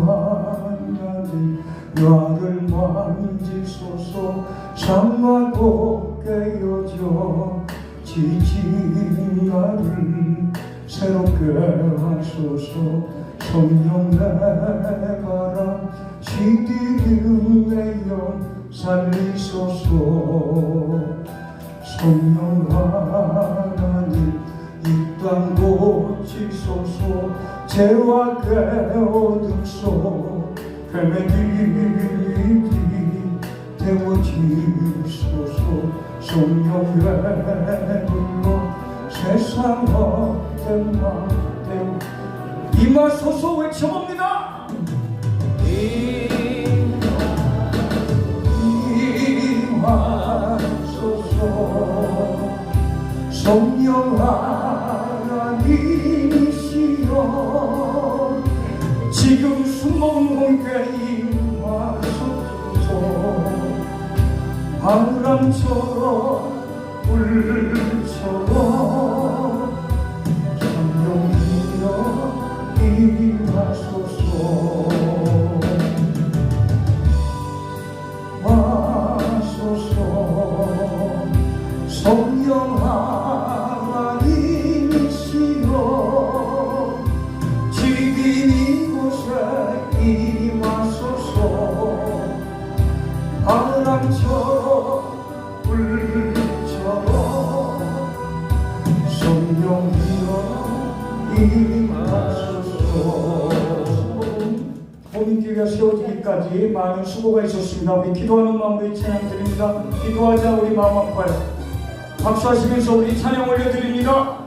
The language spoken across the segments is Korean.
성령하나님 나를 만지소서 장마고 깨어져 지친 나를 새롭게 하소서. 성령 내 바람 시디는 내영 살리소서. 성령 하나님 이땅 고치소서 죄와 깨어둠 속 헤매기리 태워지소서. 성령 내불러 세상 헛된 맘 임하소서 외쳐봅니다. 임하소서 성령 하 공개 임하소서 바람처럼 불 세워지기까지 많은 수고가 있었습니다. 우리 기도하는 마음으로 찬양 드립니다. 기도하자 우리 마음 아파요. 박수하시면서 우리 찬양 올려드립니다.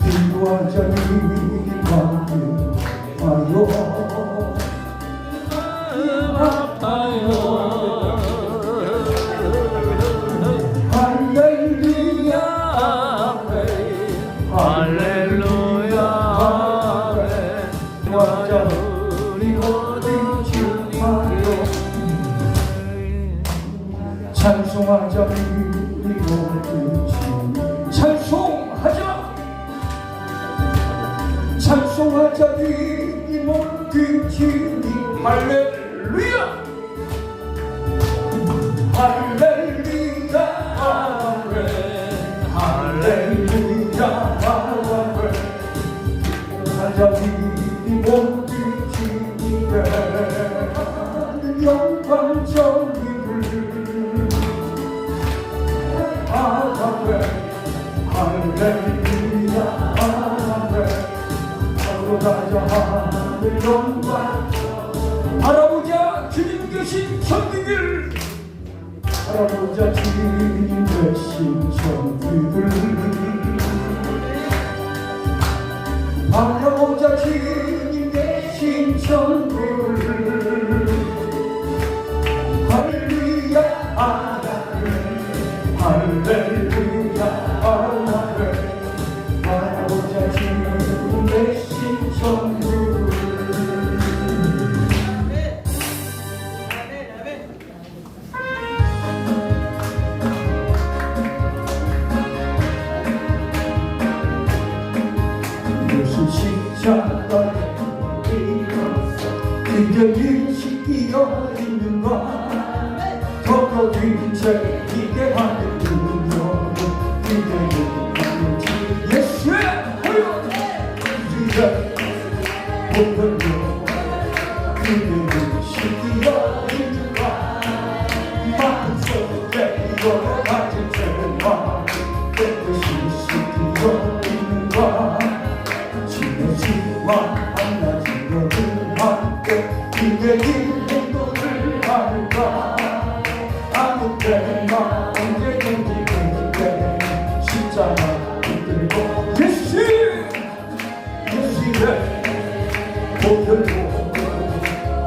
기도하자 할렐 천국을 바라보자 주님 계신 천국을 바라 죄이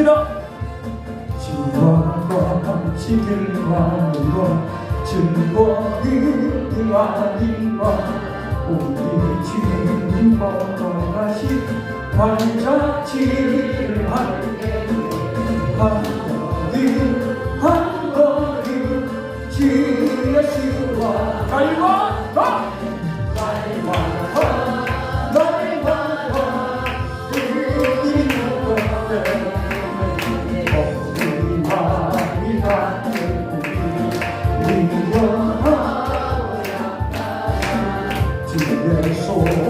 시들어 즐거워 시들과 울어 즐거운 아니와 우리 주님 걸어가시 환자치를 할게. 한 걸음 한 걸음 예수와 달과 가! Oh.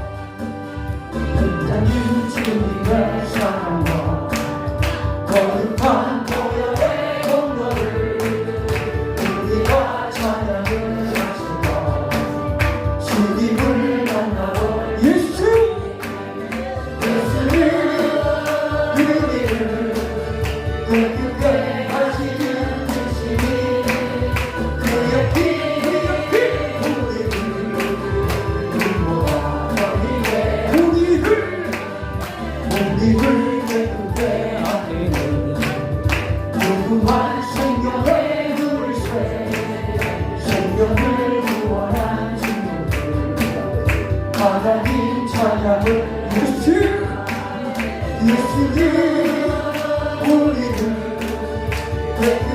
to the earth. 네.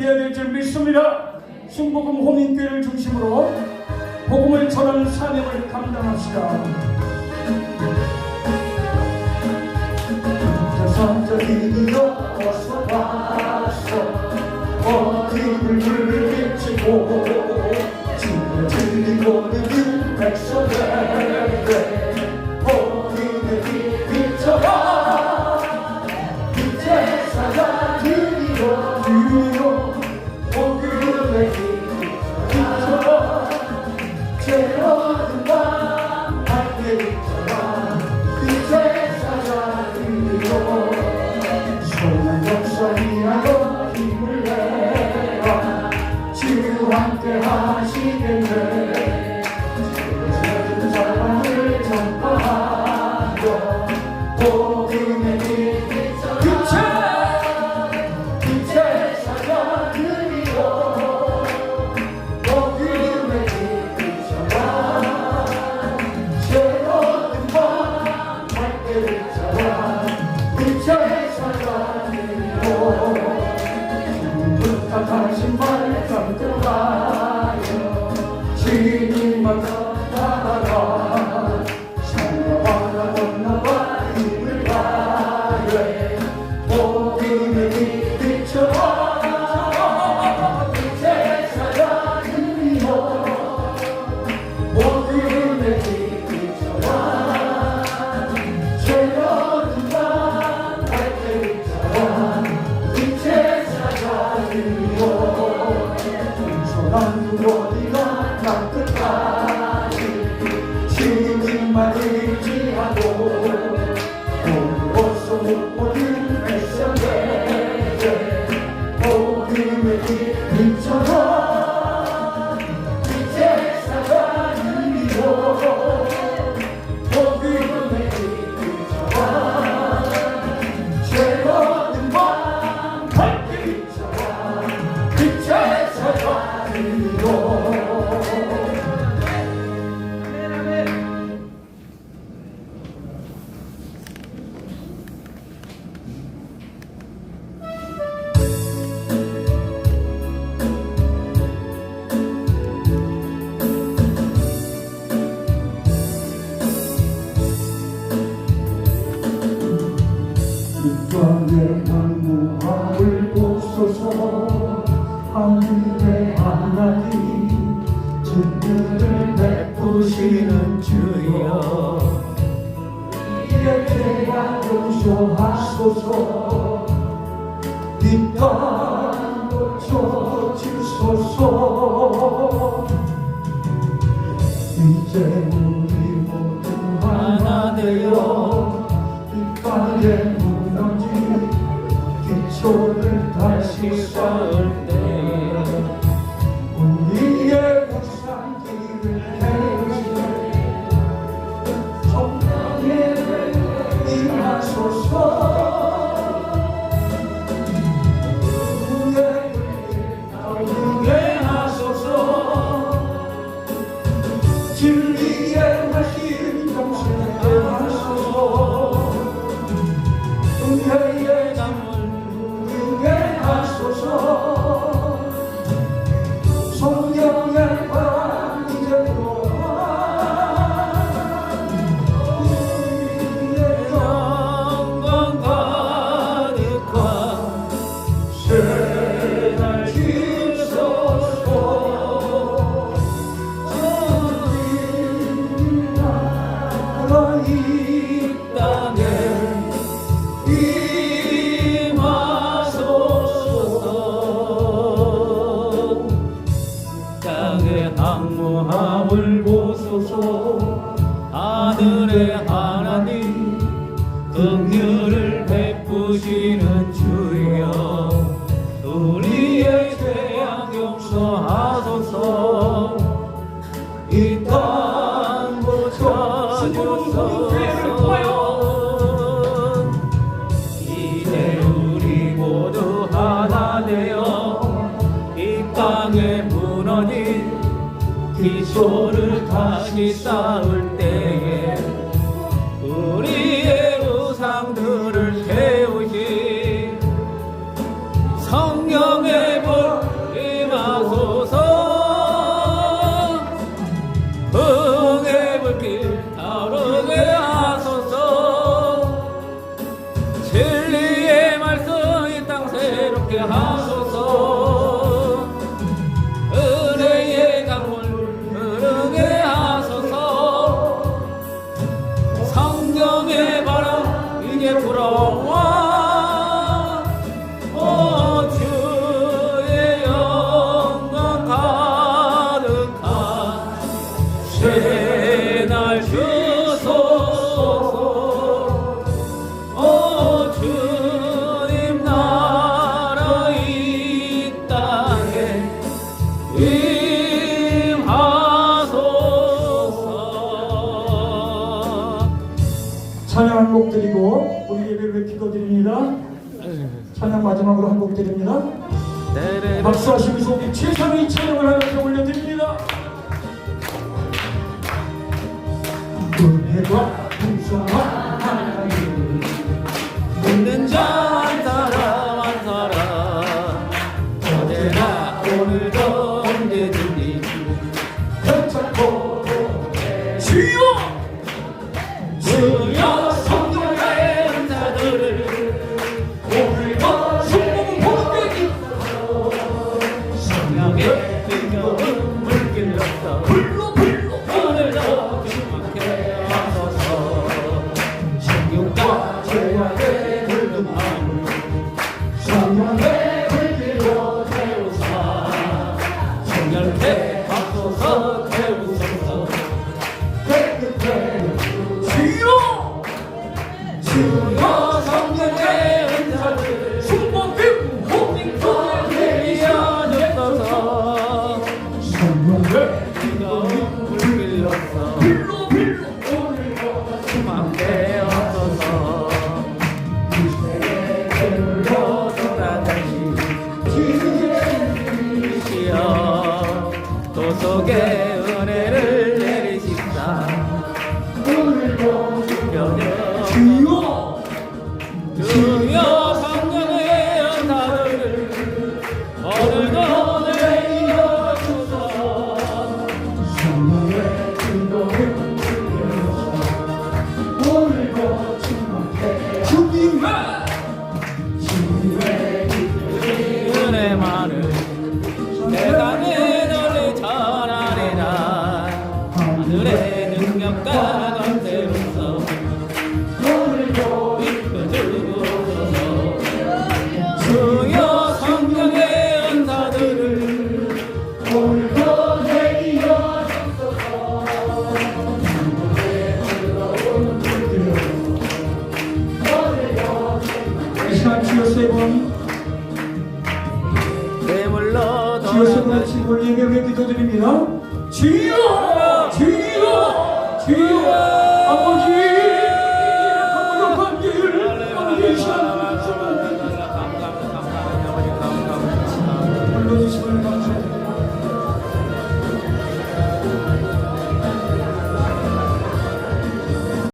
되어야 될 줄 믿습니다. 신복음 홍인교회를 중심으로 복음을 전하는 사명을 감당합시다. 저성적이 어서 와서 어디를 물리치고 지금 들리고 있는 백성들 Thank it? 인간의 강무함을 보소서 하늘의 하나님 증명을 베푸시는 주여. 이에 제가 용서하소서. 네 이땅 고쳐 주소서. 이제 His Son. 손을 다시 쌓을 마지막으로 한 곡 드립니다. 박수하시면서 최상위 촬영을 하면서 올려드립니다. 은혜과 풍성함 Yeah. ময়ূরের